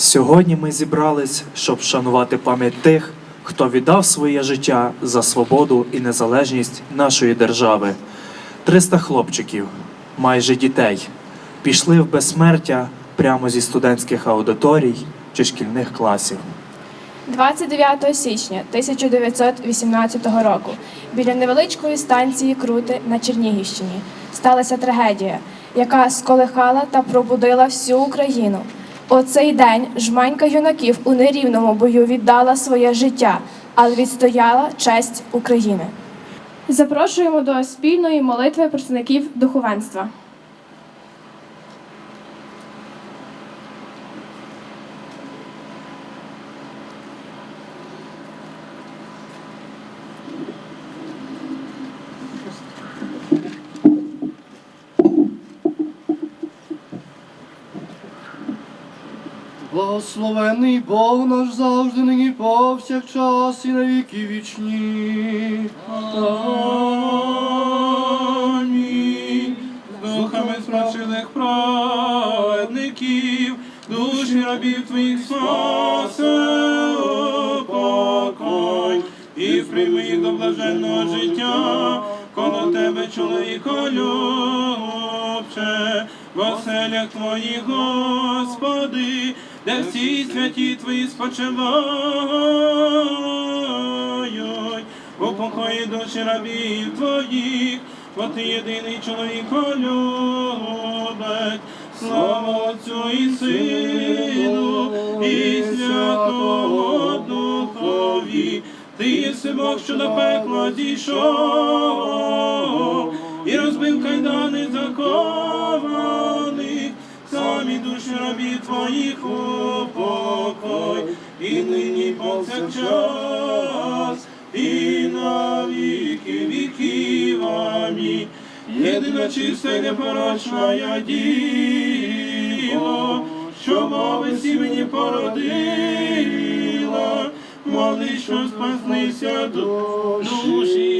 Сьогодні ми зібрались, щоб вшанувати пам'ять тих, хто віддав своє життя за свободу і незалежність нашої держави. 300 хлопчиків, майже дітей, пішли в безсмертя прямо зі студентських аудиторій чи шкільних класів. 29 січня 1918 року біля невеличкої станції Крути на Чернігівщині сталася трагедія, яка сколихала та пробудила всю Україну. У цей день жманька юнаків у нерівному бою віддала своє життя, але відстояла честь України. Запрошуємо до спільної молитви представників духовенства. Благословений Бог наш завжди, нині повсякчас і на віки вічні. Амінь. Духами спочилих праведників, душі рабів твоїх спасе упокой, і прийми їх до блаженного життя, коло тебе, чоловіко любче, в оселях твоїх, Господи, де всі святі твої спочивають. Упокої душі рабів твоїх, бо ти єдиний чоловіко любить. Слава Отцю і Сину, і Святому Духові. Ти єси Бог, що до пекла дійшов, душі рабів твоїх упокой, і нині повсякчас, і на віки віків. Амінь. Єдина чиста і непорочна я діва, що мови мені породила, моли, що спаслися душі